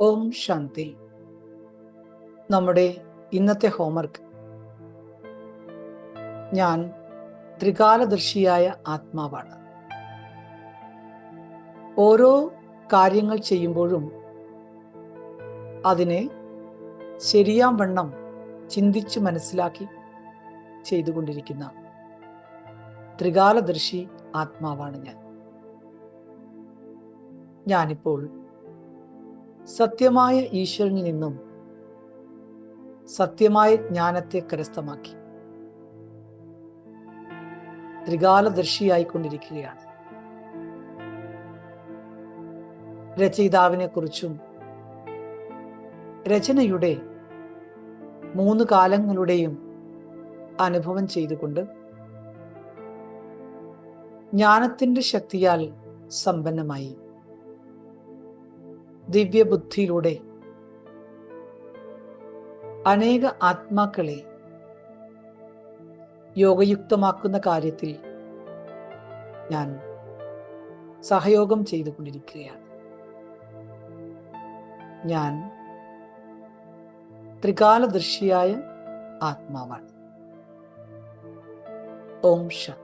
ഓം ശാന്തി. നമ്മുടെ ഇന്നത്തെ ഹോംവർക്ക്. ഞാൻ ത്രികാലദർശിയായ ആത്മാവാണ്. ഓരോ കാര്യങ്ങൾ ചെയ്യുമ്പോഴും അതിനെ ശരിയാം വണ്ണം ചിന്തിച്ചു മനസ്സിലാക്കി ചെയ്തുകൊണ്ടിരിക്കുന്ന ത്രികാലദർശി ആത്മാവാണ് ഞാൻ. ഞാനിപ്പോൾ സത്യമായ ഈശ്വരനിൽ നിന്നും സത്യമായ ജ്ഞാനത്തെ കരസ്ഥമാക്കി. ത്രികാലദർശിയായിക്കൊണ്ടിരിക്കുകയാണ്. രചയിതാവിനെ കുറിച്ചും രചനയുടെ മൂന്ന് കാലങ്ങളുടെയും അനുഭവം ചെയ്തുകൊണ്ട് ജ്ഞാനത്തിന്റെ ശക്തിയാൽ സമ്പന്നമായി. ദിവ്യബുദ്ധിയിലൂടെ. അനേക ആത്മാക്കളെ യോഗയുക്തമാക്കുന്ന കാര്യത്തിൽ ഞാൻ സഹയോഗം ചെയ്തുകൊണ്ടിരിക്കുകയാണ്. ഞാൻ ത്രികാലദൃശിയായ ആത്മാവാണ്. ഓം ശാന്തി